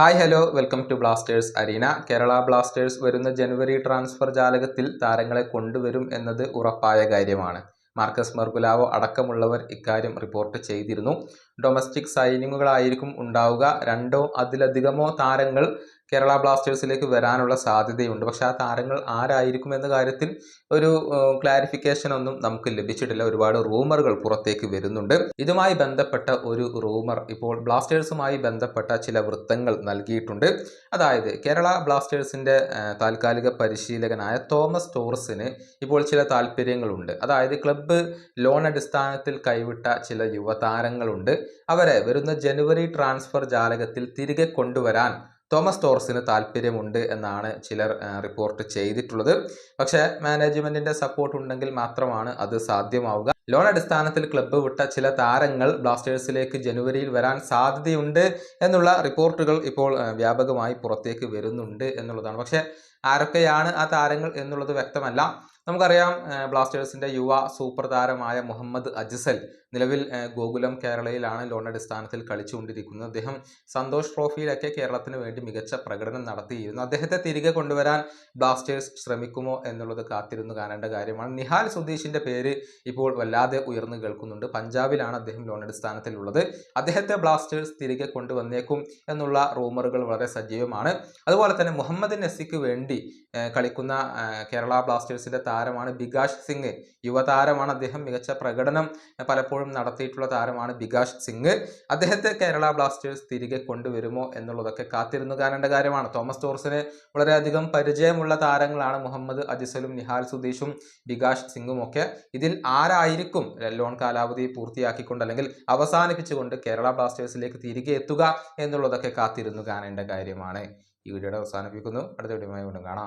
Hi hello welcome to Blasters arena Kerala Blasters വരുന്ന ജനുവരി transfer ജാലകത്തിൽ താരങ്ങളെ കൊണ്ടുവരും എന്നത് ഉറപ്പായ കാര്യമാണ്. മാർക്കസ് മെർഗുലാവോ അടക്കമുള്ളവർ ഇക്കാര്യം റിപ്പോർട്ട് ചെയ്തിരുന്നു. ഡൊമസ്റ്റിക് സൈനിങ്ങുകളായിരിക്കും ഉണ്ടാവുക. രണ്ടോ അതിലധികമോ താരങ്ങൾ കേരള ബ്ലാസ്റ്റേഴ്സിലേക്ക് വരാനുള്ള സാധ്യതയുണ്ട്. പക്ഷേ ആ താരങ്ങൾ ആരായിരിക്കും എന്ന കാര്യത്തിൽ ഒരു ക്ലാരിഫിക്കേഷൻ ഒന്നും നമുക്ക് ലഭിച്ചിട്ടില്ല. ഒരുപാട് റൂമറുകൾ പുറത്തേക്ക് വരുന്നുണ്ട്. ഇതുമായി ബന്ധപ്പെട്ട ഒരു റൂമർ ഇപ്പോൾ ബ്ലാസ്റ്റേഴ്സുമായി ബന്ധപ്പെട്ട ചില വൃത്തങ്ങൾ നൽകിയിട്ടുണ്ട്. അതായത് കേരള ബ്ലാസ്റ്റേഴ്സിന്റെ താൽക്കാലിക പരിശീലകനായ തോമസ് ടോറസിന് ഇപ്പോൾ ചില താല്പര്യങ്ങളുണ്ട്. അതായത് ക്ലബ്ബ് ലോൺ അടിസ്ഥാനത്തിൽ കൈവിട്ട ചില യുവതാരങ്ങളുണ്ട്. അവരെ വരുന്ന ജനുവരി ട്രാൻസ്ഫർ ജാലകത്തിൽ തിരികെ കൊണ്ടുവരാൻ തോമസ് ടോർസിന് താല്പര്യമുണ്ട് എന്നാണ് ചിലർ റിപ്പോർട്ട് ചെയ്തിട്ടുള്ളത്. പക്ഷേ മാനേജ്മെന്റിന്റെ സപ്പോർട്ട് ഉണ്ടെങ്കിൽ മാത്രമാണ് അത് സാധ്യമാവുക. ലോൺ അടിസ്ഥാനത്തിൽ ക്ലബ്ബ് വിട്ട ചില താരങ്ങൾ ബ്ലാസ്റ്റേഴ്സിലേക്ക് ജനുവരിയിൽ വരാൻ സാധ്യതയുണ്ട് എന്നുള്ള റിപ്പോർട്ടുകൾ ഇപ്പോൾ വ്യാപകമായി പുറത്തേക്ക് വരുന്നുണ്ട് എന്നുള്ളതാണ്. പക്ഷേ ആരൊക്കെയാണ് ആ താരങ്ങൾ എന്നുള്ളത് വ്യക്തമല്ല. നമുക്കറിയാം ബ്ലാസ്റ്റേഴ്സിന്റെ യുവ സൂപ്പർ താരമായ മുഹമ്മദ് അജ്സൽ നിലവിൽ ഗോകുലം കേരളയിലാണ് ലോൺ അടിസ്ഥാനത്തിൽ കളിച്ചുകൊണ്ടിരിക്കുന്നത്. അദ്ദേഹം സന്തോഷ് ട്രോഫിയിലൊക്കെ കേരളത്തിന് വേണ്ടി മികച്ച പ്രകടനം നടത്തിയിരുന്നു. അദ്ദേഹത്തെ തിരികെ കൊണ്ടുവരാൻ ബ്ലാസ്റ്റേഴ്സ് ശ്രമിക്കുമോ എന്നുള്ളത് കാത്തിരുന്നു കാണേണ്ട കാര്യമാണ്. നിഹാൽ സുധീഷിന്റെ പേര് ഇപ്പോൾ വല്ലാതെ ഉയർന്നു കേൾക്കുന്നുണ്ട്. പഞ്ചാബിലാണ് അദ്ദേഹം ലോൺ അടിസ്ഥാനത്തിലുള്ളത് അദ്ദേഹത്തെ ബ്ലാസ്റ്റേഴ്സ് തിരികെ കൊണ്ടുവന്നേക്കും എന്നുള്ള റൂമറുകൾ വളരെ സജീവമാണ്. അതുപോലെ തന്നെ മുഹമ്മദ് നസിക്ക് വേണ്ടി കളിക്കുന്ന കേരള ബ്ലാസ്റ്റേഴ്സിന്റെ താരമാണ് ബികാഷ് സിംഗ്. യുവതാരമാണ് അദ്ദേഹം മികച്ച പ്രകടനം പലപ്പോഴും നടത്തിയിട്ടുള്ള താരമാണ് ബികാഷ് സിംഗ്. അദ്ദേഹത്തെ കേരള ബ്ലാസ്റ്റേഴ്സ് തിരികെ കൊണ്ടുവരുമോ എന്നുള്ളതൊക്കെ കാത്തിരുന്നു കാണേണ്ട കാര്യമാണ്. തോമസ് ടോർസിന് വളരെയധികം പരിചയമുള്ള താരങ്ങളാണ് മുഹമ്മദ് അജിസലും നിഹാൽ സുധീഷും ബികാഷ് സിംഗും ഒക്കെ. ഇതിൽ ആരായിരിക്കും ലോൺ കാലാവധി പൂർത്തിയാക്കിക്കൊണ്ട് അല്ലെങ്കിൽ അവസാനിപ്പിച്ചുകൊണ്ട് കേരള ബ്ലാസ്റ്റേഴ്സിലേക്ക് തിരികെ എത്തുക എന്നുള്ളതൊക്കെ കാത്തിരുന്നു കാണേണ്ട കാര്യമാണ്. ഈ വീഡിയോയുടെ അവസാനിപ്പിക്കുന്നു. അടുത്ത വീഡിയോ വീണ്ടും കാണാം.